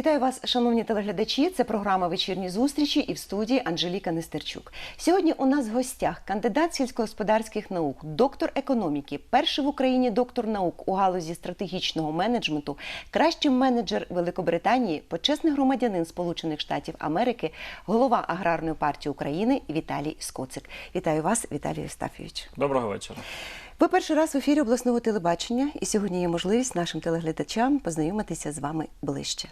Вітаю вас, шановні телеглядачі. Це програма Вечірні зустрічі і в студії Анжеліка Нестерчук. Сьогодні у нас в гостях кандидат сільськогосподарських наук, доктор економіки, перший в Україні доктор наук у галузі стратегічного менеджменту, кращий менеджер Великобританії, почесний громадянин Сполучених Штатів Америки, голова аграрної партії України Віталій Скоцик. Вітаю вас, Віталій Євстафійович. Доброго вечора. Ви перший раз в ефірі обласного телебачення, і сьогодні є можливість нашим телеглядачам познайомитися з вами ближче.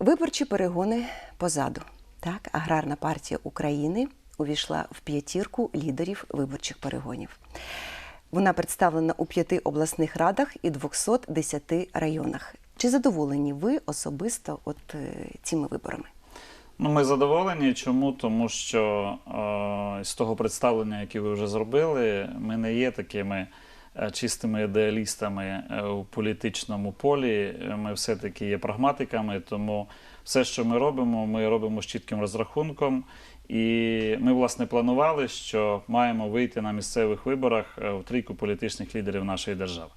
Виборчі перегони позаду. Так, аграрна партія України увійшла в п'ятірку лідерів виборчих перегонів. Вона представлена у п'яти обласних радах і 210 районах. Чи задоволені ви особисто от е, цими виборами? Ну, ми задоволені. Чому? Тому що е, з того представлення, яке ви вже зробили, ми не є такими чистими ідеалістами е, у політичному полі. Ми все-таки є прагматиками, тому все, що ми робимо, ми робимо з чітким розрахунком. І ми, власне, планували, що маємо вийти на місцевих виборах е, в трійку політичних лідерів нашої держави.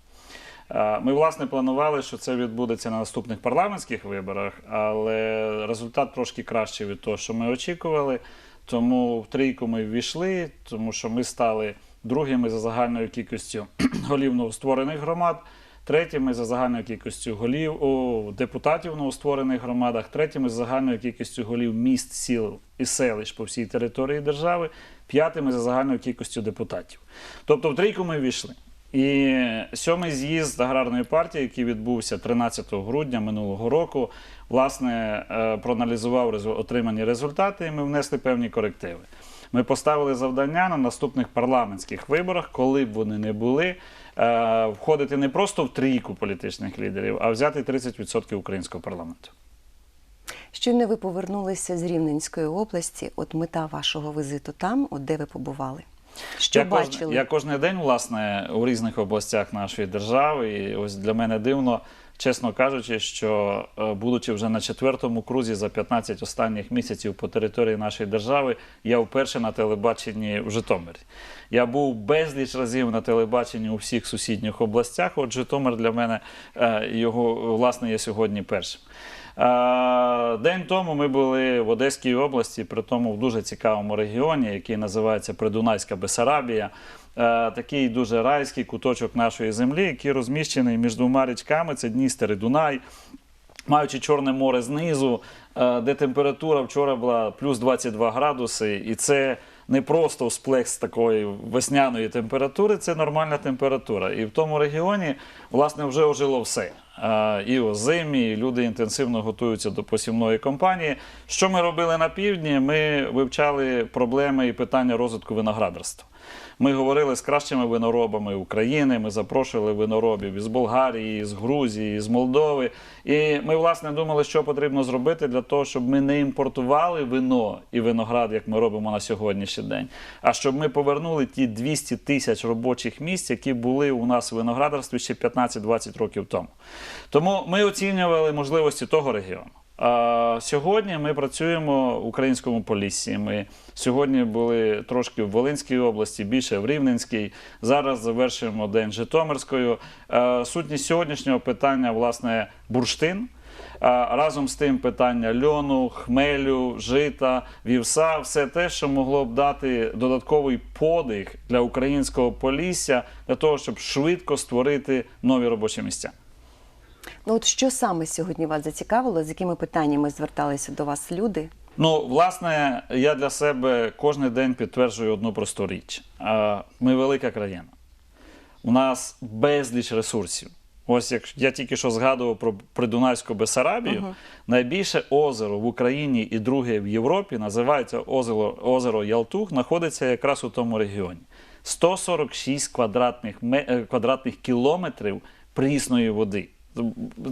Е, Ми, власне, планували, що це відбудеться на наступних парламентських виборах, але результат трошки кращий від того, що ми очікували. Тому в трійку ми ввійшли, тому що ми стали другими за загальною кількістю голів новостворених громад, третіми за загальною кількістю голів о, депутатів в новостворених громадах, третіми за загальною кількістю голів міст, сіл і селищ по всій території держави, п'ятими за загальною кількістю депутатів. Тобто в трійку ми ввійшли. І сьомий з'їзд аграрної партії, який відбувся 13 грудня минулого року, власне е, проаналізував отримані результати, і ми внесли певні корективи. Ми поставили завдання на наступних парламентських виборах, коли б вони не були, е, входити не просто в трійку політичних лідерів, а взяти 30% українського парламенту. Щойно ви повернулися з Рівненської області. От мета вашого візиту там, от де ви побували? Що я бачили? Кожен, я кожен день, власне, у різних областях нашої держави. І ось для мене дивно, чесно кажучи, що е, будучи вже на четвертому крузі за 15 останніх місяців по території нашої держави, я вперше на телебаченні в Житомирі. Я був безліч разів на телебаченні у всіх сусідніх областях. От Житомир для мене е, його власне є сьогодні першим. Е, День тому ми були в Одеській області, при тому в дуже цікавому регіоні, який називається Придунайська Бесарабія. Е, Такий дуже райський куточок нашої землі, який розміщений між двома річками: це Дністер і Дунай. Маючи Чорне море знизу, е, де температура вчора була плюс 22 градуси, і це не просто сплекс такої весняної температури, це нормальна температура. І в тому регіоні, власне, вже ожило все. Е, І озимі, і люди інтенсивно готуються до посівної кампанії. Що ми робили на півдні? Ми вивчали проблеми і питання розвитку виноградарства. Ми говорили з кращими виноробами України. Ми запрошували виноробів із Болгарії, з Грузії, з Молдови. І ми, власне, думали, що потрібно зробити для того, щоб ми не імпортували вино і виноград, як ми робимо на сьогоднішній день, а щоб ми повернули ті 200 тисяч робочих місць, які були у нас в виноградарстві ще 15-20 років тому. Тому ми оцінювали можливості того регіону. Сьогодні ми працюємо в українському поліссі. Ми сьогодні були трошки в Волинській області, більше в Рівненській. Зараз завершуємо день Житомирською. Е, Сутність сьогоднішнього питання, власне, бурштин. Разом з тим питання льону, хмелю, жита, вівса, все те, що могло б дати додатковий подих для українського полісся, для того, щоб швидко створити нові робочі місця. Ну от що саме сьогодні вас зацікавило? З якими питаннями зверталися до вас люди? Ну, власне, я для себе кожен день підтверджую одну просту річ. Ми велика країна. У нас безліч ресурсів. Ось як я тільки що згадував про Придунайську Бесарабію, найбільше озеро в Україні і друге в Європі називається озеро, озеро Ялтух, знаходиться якраз у тому регіоні. 146 квадратних, е, квадратних кілометрів прісної води.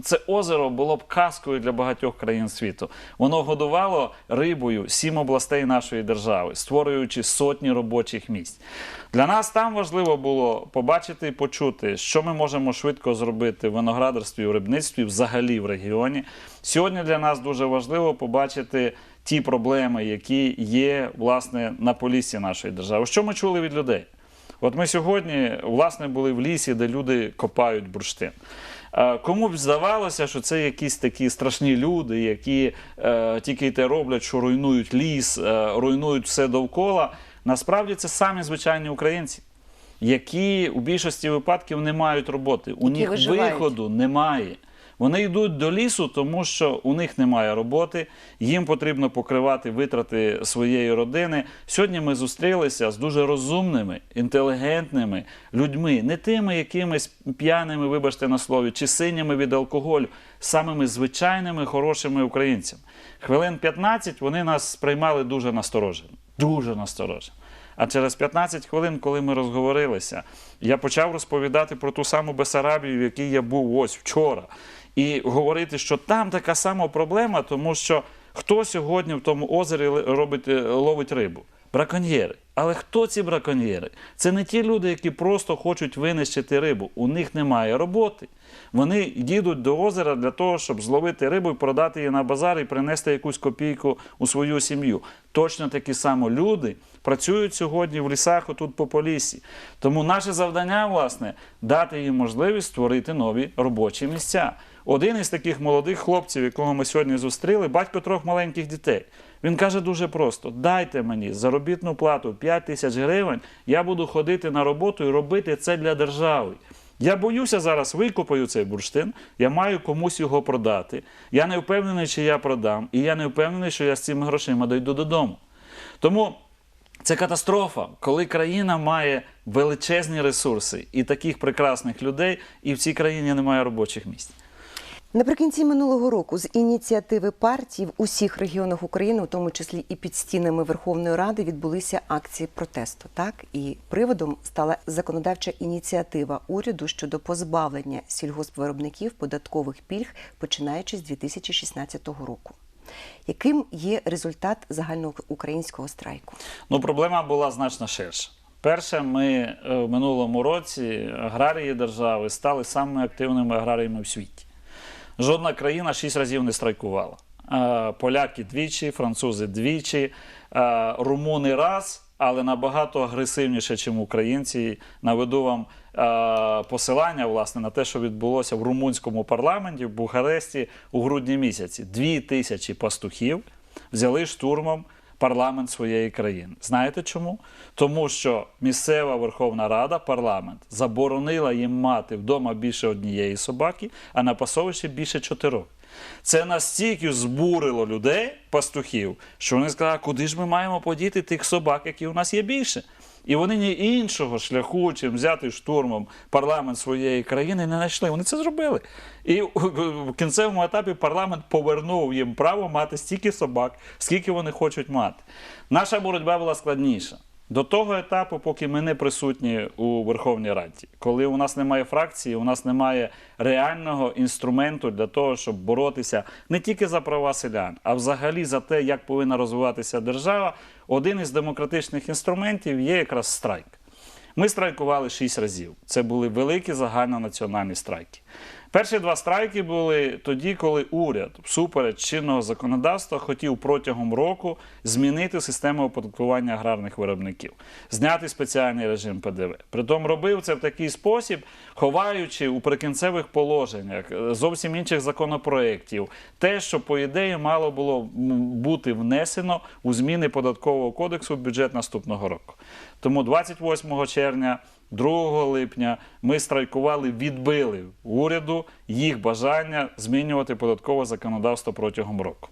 Це озеро було б казкою для багатьох країн світу. Воно годувало рибою сім областей нашої держави, створюючи сотні робочих місць. Для нас там важливо було побачити і почути, що ми можемо швидко зробити в виноградарстві, в рибництві, взагалі в регіоні. Сьогодні для нас дуже важливо побачити ті проблеми, які є власне на поліссі нашої держави. Що ми чули від людей? От ми сьогодні, власне, були в лісі, де люди копають бурштин. Е, Кому б здавалося, що це якісь такі страшні люди, які е, тільки й те роблять, що руйнують ліс, е, руйнують все довкола. Насправді це самі звичайні українці, які у більшості випадків не мають роботи. У Які них виживають. виходу немає. Вони йдуть до лісу, тому що у них немає роботи, їм потрібно покривати витрати своєї родини. Сьогодні ми зустрілися з дуже розумними, інтелігентними людьми, не тими якимись п'яними, вибачте на слові, чи синіми від алкоголю, самими звичайними хорошими українцями. Хвилин 15 вони нас сприймали дуже насторожено. Дуже насторожено. А через 15 хвилин, коли ми розговорилися, я почав розповідати про ту саму Бесарабію, в якій я був ось вчора, і говорити, що там така сама проблема, тому що хто сьогодні в тому озері робить, е, ловить рибу? Браконьєри. Але хто ці браконьєри? Це не ті люди, які просто хочуть винищити рибу. У них немає роботи. Вони їдуть до озера для того, щоб зловити рибу і продати її на базар і принести якусь копійку у свою сім'ю. Точно такі само люди працюють сьогодні в лісах отут по полісі. Тому наше завдання, власне, дати їм можливість створити нові робочі місця. Один із таких молодих хлопців, якого ми сьогодні зустріли, батько трьох маленьких дітей. Він каже дуже просто: дайте мені заробітну плату 5 тисяч гривень, я буду ходити на роботу і робити це для держави. Я боюся зараз викупаю цей бурштин, я маю комусь його продати. Я не впевнений, чи я продам, і я не впевнений, що я з цими грошима дойду додому. Тому це катастрофа, коли країна має величезні ресурси і таких прекрасних людей, і в цій країні немає робочих місць. Наприкінці минулого року з ініціативи партій в усіх регіонах України, у тому числі і під стінами Верховної Ради, відбулися акції протесту. Так і приводом стала законодавча ініціатива уряду щодо позбавлення сільгоспвиробників податкових пільг, починаючи з 2016 року. Яким є результат загальноукраїнського страйку? Ну, проблема була значно ширша. Перше, ми е, в минулому році аграрії держави стали самими активними аграріями в світі. Жодна країна шість разів не страйкувала. Поляки двічі, французи двічі, румуни раз, але набагато агресивніше, ніж українці. Наведу вам посилання власне, на те, що відбулося в румунському парламенті в Бухаресті у грудні місяці. Дві тисячі пастухів взяли штурмом парламент своєї країни. Знаєте чому? Тому що місцева Верховна Рада, парламент, заборонила їм мати вдома більше однієї собаки, а на пасовищі більше чотирьох. Це настільки збурило людей, пастухів, що вони сказали, куди ж ми маємо подіти тих собак, які у нас є більше. І вони ні іншого шляху, чим взяти штурмом парламент своєї країни, не знайшли. Вони це зробили. І в кінцевому етапі парламент повернув їм право мати стільки собак, скільки вони хочуть мати. Наша боротьба була складніша. До того етапу, поки ми не присутні у Верховній Раді, коли у нас немає фракції, у нас немає реального інструменту для того, щоб боротися не тільки за права селян, а взагалі за те, як повинна розвиватися держава. Один із демократичних інструментів є якраз страйк. Ми страйкували шість разів. Це були великі загальнонаціональні страйки. Перші два страйки були тоді, коли уряд, всупереч чинного законодавства, хотів протягом року змінити систему оподаткування аграрних виробників, зняти спеціальний режим ПДВ. Притом робив це в такий спосіб, ховаючи у прикінцевих положеннях е, зовсім інших законопроєктів, те, що по ідеї мало було бути внесено у зміни податкового кодексу в бюджет наступного року. Тому 28 червня. 2 липня ми страйкували, відбили уряду їх бажання змінювати податкове законодавство протягом року.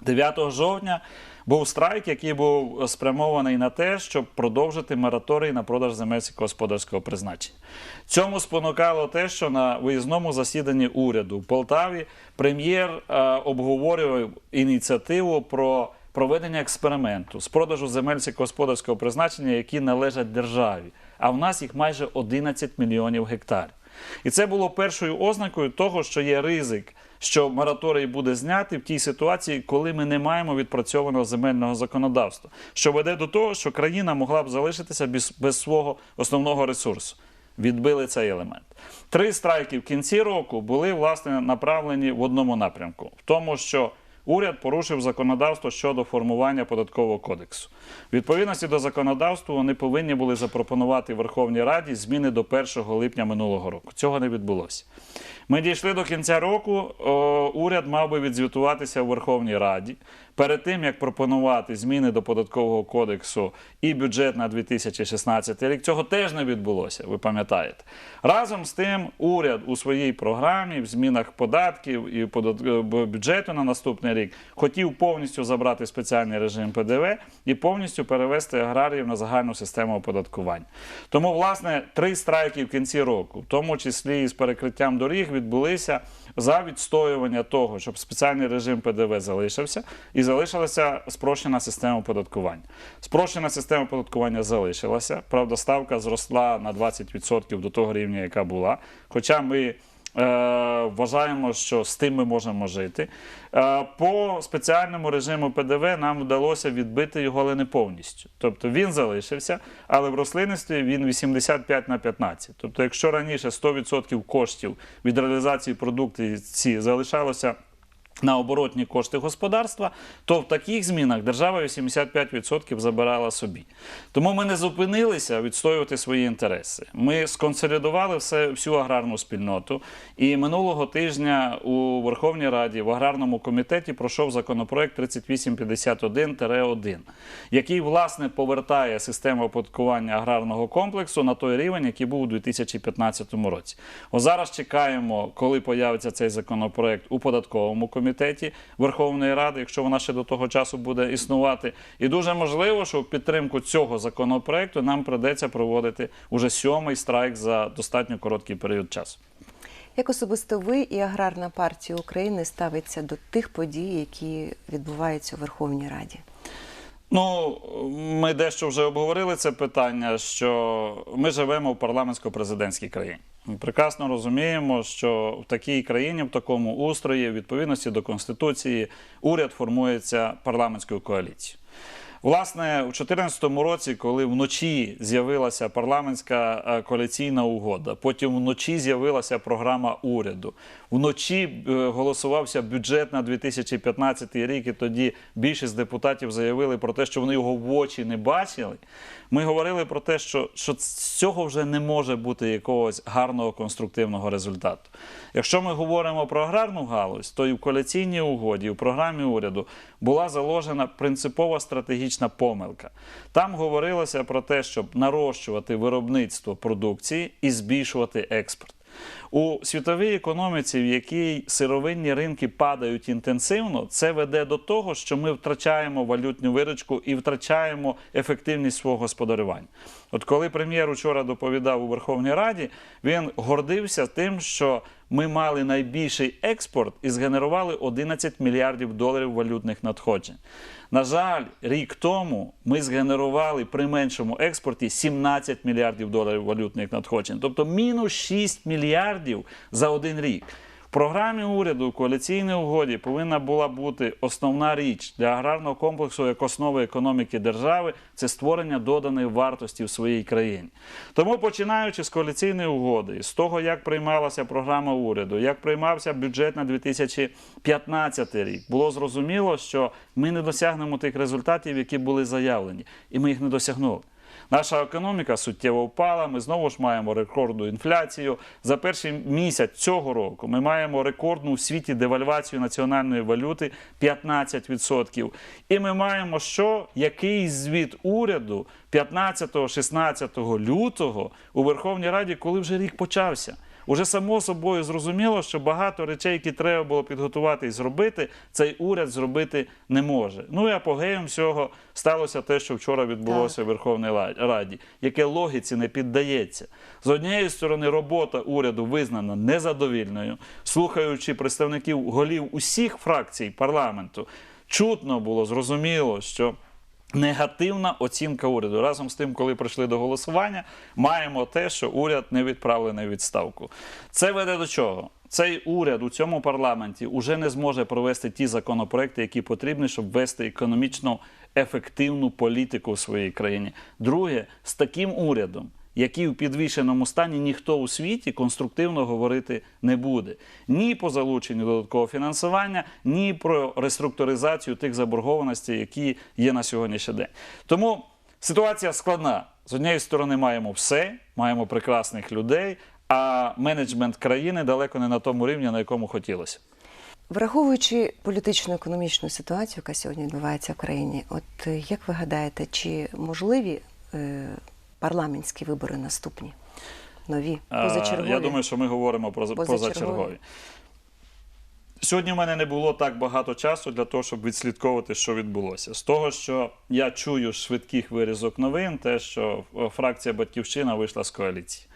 9 жовтня був страйк, який був спрямований на те, щоб продовжити мораторій на продаж земель сільськогосподарського призначення. Цьому спонукало те, що на виїзному засіданні уряду в Полтаві прем'єр е, обговорював ініціативу про проведення експерименту з продажу земель сільськогосподарського призначення, які належать державі. А в нас їх майже 11 мільйонів гектарів. І це було першою ознакою того, що є ризик, що мораторій буде знятий в тій ситуації, коли ми не маємо відпрацьованого земельного законодавства, що веде до того, що країна могла б залишитися без, без свого основного ресурсу. Відбили цей елемент. Три страйки в кінці року були власне направлені в одному напрямку: в тому, що уряд порушив законодавство щодо формування податкового кодексу. Відповідності до законодавства вони повинні були запропонувати Верховній Раді зміни до 1 липня минулого року. Цього не відбулося. Ми дійшли до кінця року. Уряд мав би відзвітуватися у Верховній Раді перед тим, як пропонувати зміни до податкового кодексу і бюджет на 2016 рік. Цього теж не відбулося. Ви пам'ятаєте. Разом з тим, уряд у своїй програмі в змінах податків і е, бюджету на наступний рік хотів повністю забрати спеціальний режим ПДВ і повністю перевести аграріїв на загальну систему оподаткування. Тому, власне, три страйки в кінці року, в тому числі і з перекриттям доріг, відбулися за відстоювання того, щоб спеціальний режим ПДВ залишився і залишилася спрощена система оподаткування. Спрощена система оподаткування залишилася. Правда, ставка зросла на 20% до того рівня, яка була. Хоча ми вважаємо, що з тим ми можемо жити. Е, по спеціальному режиму ПДВ нам вдалося відбити його, але не повністю. Тобто він залишився, але в рослинництві він 85 на 15. Тобто, якщо раніше 100% коштів від реалізації продукції залишалося на оборотні кошти господарства, то в таких змінах держава 85% забирала собі. Тому ми не зупинилися відстоювати свої інтереси. Ми сконсолідували все, всю аграрну спільноту. І минулого тижня у Верховній Раді в аграрному комітеті пройшов законопроект 3851-1, який власне повертає систему оподаткування аграрного комплексу на той рівень, який був у 2015 році. О зараз чекаємо, коли появиться цей законопроект у податковому комітеті Верховної Ради, якщо вона ще до того часу буде існувати. І дуже можливо, що в підтримку цього законопроекту нам придеться проводити уже сьомий страйк за достатньо короткий період часу. Як особисто ви і аграрна партія України ставиться до тих подій, які відбуваються у Верховній Раді? Ну, ми дещо вже обговорили це питання, що ми живемо в парламентсько-президентській країні. Ми прекрасно розуміємо, що в такій країні, в такому устрої, в відповідності до Конституції, уряд формується парламентською коаліцією. Власне, у 2014 році, коли вночі з'явилася парламентська е, коаліційна угода, потім вночі з'явилася програма уряду, вночі е, голосувався бюджет на 2015 рік, і тоді більшість депутатів заявили про те, що вони його в очі не бачили. Ми говорили про те, що, що з цього вже не може бути якогось гарного конструктивного результату. Якщо ми говоримо про аграрну галузь, то і в коаліційній угоді, і в програмі уряду була заложена принципова стратегічна помилка. Там говорилося про те, щоб нарощувати виробництво продукції і збільшувати експорт. У світовій економіці, в якій сировинні ринки падають інтенсивно, це веде до того, що ми втрачаємо валютну виручку і втрачаємо ефективність свого господарювання. От коли прем'єр учора доповідав у Верховній Раді, він гордився тим, що ми мали найбільший експорт і згенерували 11 мільярдів доларів валютних надходжень. На жаль, рік тому ми згенерували при меншому експорті 17 мільярдів доларів валютних надходжень, тобто мінус 6 мільярдів за один рік. Програмі уряду в коаліційній угоді повинна була бути основна річ для аграрного комплексу як основи економіки держави це створення доданої вартості в своїй країні. Тому, починаючи з коаліційної угоди, з того, як приймалася програма уряду, як приймався бюджет на 2015 рік, було зрозуміло, що ми не досягнемо тих результатів, які були заявлені, і ми їх не досягнули. Наша економіка суттєво впала. Ми знову ж маємо рекордну інфляцію. За перший місяць цього року ми маємо рекордну у світі девальвацію національної валюти 15%. І ми маємо що? Який звіт уряду 15-16 лютого у Верховній Раді, коли вже рік почався. Уже само собою зрозуміло, що багато речей, які треба було підготувати і зробити, цей уряд зробити не може. Ну і апогеєм всього сталося те, що вчора відбулося в Верховній Раді, яке логіці не піддається. З однієї сторони, робота уряду визнана незадовільною, слухаючи представників голів усіх фракцій парламенту, чутно було зрозуміло, що. Негативна оцінка уряду. Разом з тим, коли прийшли до голосування, маємо те, що уряд не відправлений у відставку. Це веде до чого? Цей уряд у цьому парламенті вже не зможе провести ті законопроекти, які потрібні, щоб вести економічно ефективну політику в своїй країні. Друге, з таким урядом. Які в підвішеному стані ніхто у світі конструктивно говорити не буде. Ні по залученню додаткового фінансування, ні про реструктуризацію тих заборгованостей, які є на сьогоднішній день. Тому ситуація складна. З однієї сторони, маємо все, маємо прекрасних людей, а менеджмент країни далеко не на тому рівні, на якому хотілося. Враховуючи політичну економічну ситуацію, яка сьогодні відбувається в країні, от е, як ви гадаєте, чи можливі е, парламентські вибори наступні? Нові, А, позачергові? Я думаю, що ми говоримо про Позачергові. позачергові. Сьогодні в мене не було так багато часу для того, щоб відслідковувати, що відбулося. З того, що я чую з швидких вирізок новин, те, що е, фракція Батьківщина вийшла з коаліції.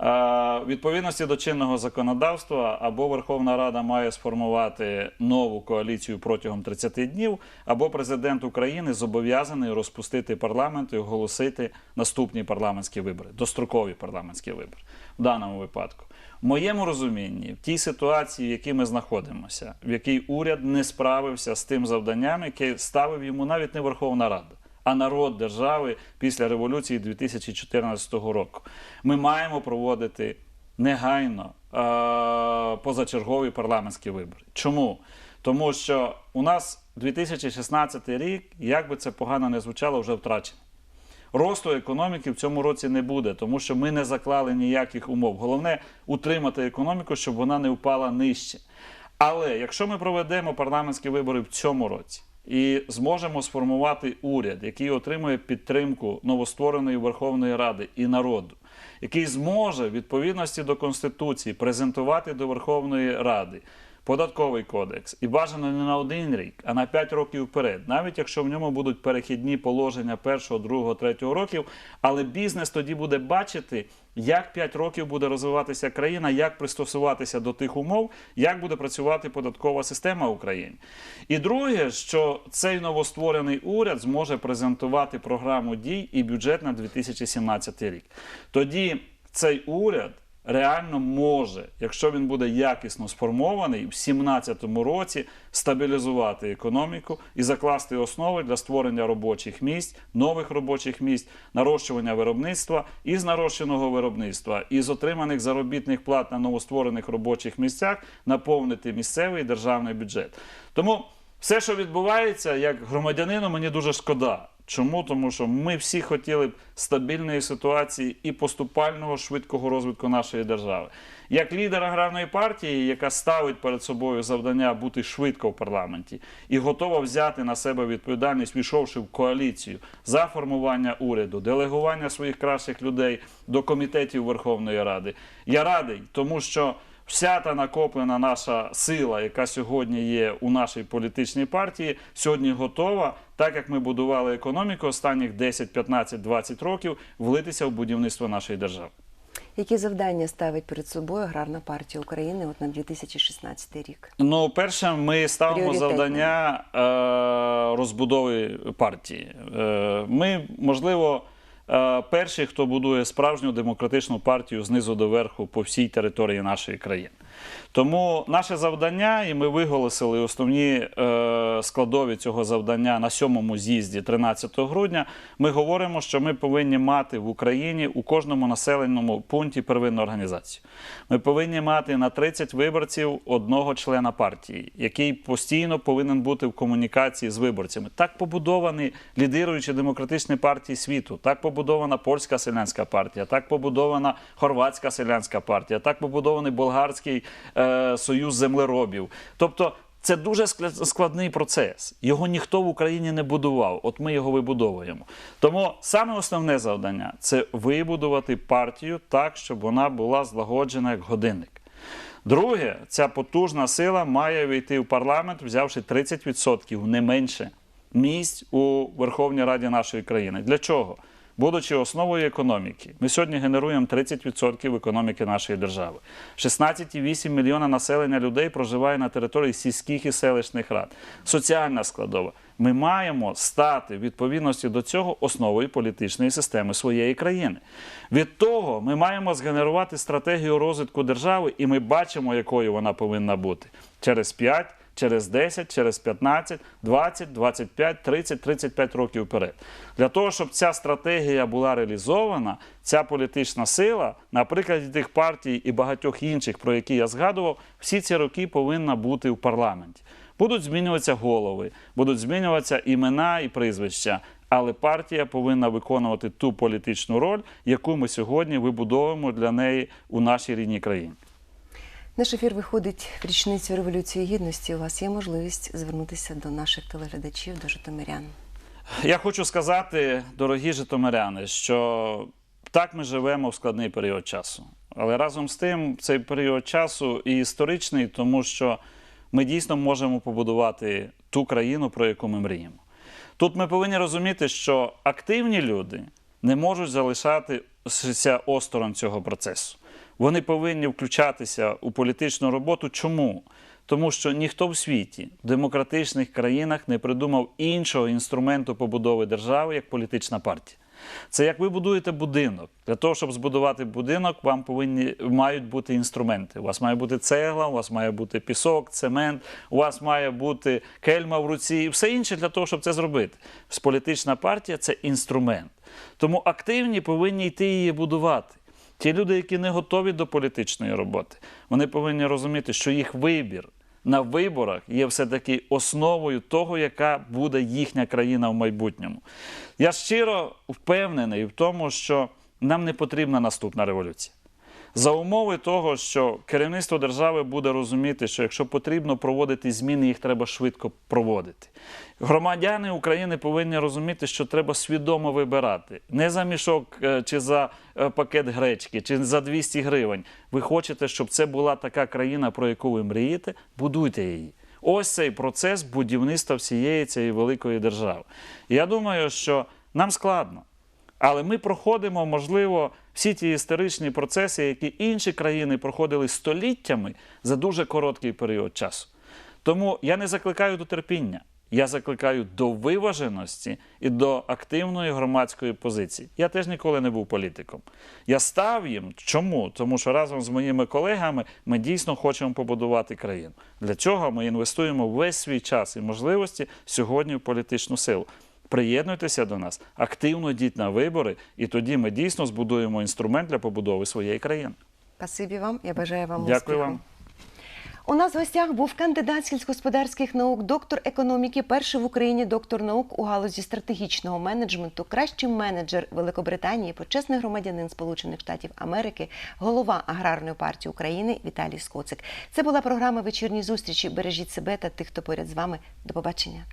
Е, Відповідності до чинного законодавства або Верховна Рада має сформувати нову коаліцію протягом 30 днів, або президент України зобов'язаний розпустити парламент і оголосити наступні парламентські вибори, дострокові парламентські вибори в даному випадку. В моєму розумінні, в тій ситуації, в якій ми знаходимося, в якій уряд не справився з тим завданням, яке ставив йому навіть не Верховна Рада, а народ держави після революції 2014 року. Ми маємо проводити негайно позачергові парламентські вибори. Чому? Тому що у нас 2016 рік, як би це погано не звучало, вже втрачений. Росту економіки в цьому році не буде, тому що ми не заклали ніяких умов. Головне утримати економіку, щоб вона не впала нижче. Але якщо ми проведемо парламентські вибори в цьому році і зможемо сформувати уряд, який отримує підтримку новоствореної Верховної Ради і народу, який зможе відповідності до Конституції презентувати до Верховної Ради податковий кодекс і бажано не на один рік, а на 5 років вперед, навіть якщо в ньому будуть перехідні положення першого, другого, третього років, але бізнес тоді буде бачити, як 5 років буде розвиватися країна, як пристосуватися до тих умов, як буде працювати податкова система в Україні. І друге, що цей новостворений уряд зможе презентувати програму дій і бюджет на 2017 рік. Тоді цей уряд реально може, якщо він буде якісно сформований, в 2017 році стабілізувати економіку і закласти основи для створення робочих місць, нових робочих місць, нарощування виробництва і з нарощеного виробництва, і з отриманих заробітних плат на новостворених робочих місцях наповнити місцевий державний бюджет. Тому все, що відбувається, як громадянину, мені дуже шкода. Чому? Тому що ми всі хотіли б стабільної ситуації і поступального швидкого розвитку нашої держави. Як лідер аграрної партії, яка ставить перед собою завдання бути швидко в парламенті і готова взяти на себе відповідальність, війшовши в коаліцію за формування уряду, делегування своїх кращих людей до комітетів Верховної Ради, я радий, тому що. Вся та накоплена наша сила, яка сьогодні є у нашій політичній партії, сьогодні готова, так як ми будували економіку останніх 10, 15, 20 років, влитися в будівництво нашої держави. Які завдання ставить перед собою аграрна партія України от на 2016 рік? Ну, перше, ми ставимо завдання е, розбудови партії. Е, ми, можливо, перші, хто будує справжню демократичну партію знизу до верху по всій території нашої країни. Тому наше завдання, і ми виголосили основні е, складові цього завдання на сьомому з'їзді 13 грудня. Ми говоримо, що ми повинні мати в Україні у кожному населеному пункті первинну організацію. Ми повинні мати на 30 виборців одного члена партії, який постійно повинен бути в комунікації з виборцями. Так побудовані лідируючі демократичні партії світу, так побудована польська селянська партія, так побудована хорватська селянська партія, так побудований болгарський е, союз землеробів. Тобто. Це дуже складний процес. Його ніхто в Україні не будував. От ми його вибудовуємо. Тому саме основне завдання це вибудувати партію так, щоб вона була злагоджена як годинник. Друге, ця потужна сила має війти в парламент, взявши 30% не менше місць у Верховній Раді нашої країни. Для чого? Будучи основою економіки, ми сьогодні генеруємо 30% економіки нашої держави. 16,8 мільйона населення людей проживає на території сільських і селищних рад. Соціальна складова. Ми маємо стати відповідності до цього основою політичної системи своєї країни. Від того ми маємо згенерувати стратегію розвитку держави, і ми бачимо, якою вона повинна бути через 5, через 10, через 15, 20, 25, 30, 35 років вперед. Для того, щоб ця стратегія була реалізована, ця політична сила, на прикладі тих партій і багатьох інших, про які я згадував, всі ці роки повинна бути в парламенті. Будуть змінюватися голови, будуть змінюватися імена і прізвища, але партія повинна виконувати ту політичну роль, яку ми сьогодні вибудовуємо для неї у нашій рідній країні. Наш ефір виходить в річницю Революції Гідності. У вас є можливість звернутися до наших телеглядачів, до житомирян. Я хочу сказати, дорогі житомиряни, що так ми живемо в складний період часу. Але разом з тим, цей період часу і історичний, тому що ми дійсно можемо побудувати ту країну, про яку ми мріємо. Тут ми повинні розуміти, що активні люди не можуть залишатися осторонь цього процесу. Вони повинні включатися у політичну роботу. Чому? Тому що ніхто в світі в демократичних країнах не придумав іншого інструменту побудови держави як політична партія. Це як ви будуєте будинок. Для того, щоб збудувати будинок, вам повинні мають бути інструменти. У вас має бути цегла, у вас має бути пісок, цемент, у вас має бути кельма в руці і все інше для того, щоб це зробити. Політична партія це інструмент. Тому активні повинні йти її будувати. Ті люди, які не готові до політичної роботи, вони повинні розуміти, що їх вибір на виборах є все-таки основою того, яка буде їхня країна в майбутньому. Я щиро впевнений в тому, що нам не потрібна наступна революція. За умови того, що керівництво держави буде розуміти, що якщо потрібно проводити зміни, їх треба швидко проводити. Громадяни України повинні розуміти, що треба свідомо вибирати не за мішок е, чи за е, пакет гречки, чи за 200 гривень. Ви хочете, щоб це була така країна, про яку ви мрієте, будуйте її. Ось цей процес будівництва всієї цієї великої держави. Я думаю, що нам складно. Але ми проходимо, можливо, всі ті історичні процеси, які інші країни проходили століттями за дуже короткий період часу. Тому я не закликаю до терпіння, я закликаю до виваженості і до активної громадської позиції. Я теж ніколи не був політиком. Я став їм. Чому? Тому що разом з моїми колегами ми дійсно хочемо побудувати країну. Для цього ми інвестуємо весь свій час і можливості сьогодні в політичну силу. Приєднуйтеся до нас, активно йдіть на вибори, і тоді ми дійсно збудуємо інструмент для побудови своєї країни. Спасибі вам. Я бажаю вам Дякую успіху. вам. У нас в гостях був кандидат сільськогосподарських наук, доктор економіки, перший в Україні доктор наук у галузі стратегічного менеджменту, кращий менеджер Великобританії, почесний громадянин Сполучених Штатів Америки, голова аграрної партії України Віталій Скоцик. Це була програма Вечірні зустрічі. Бережіть себе та тих, хто поряд з вами. До побачення.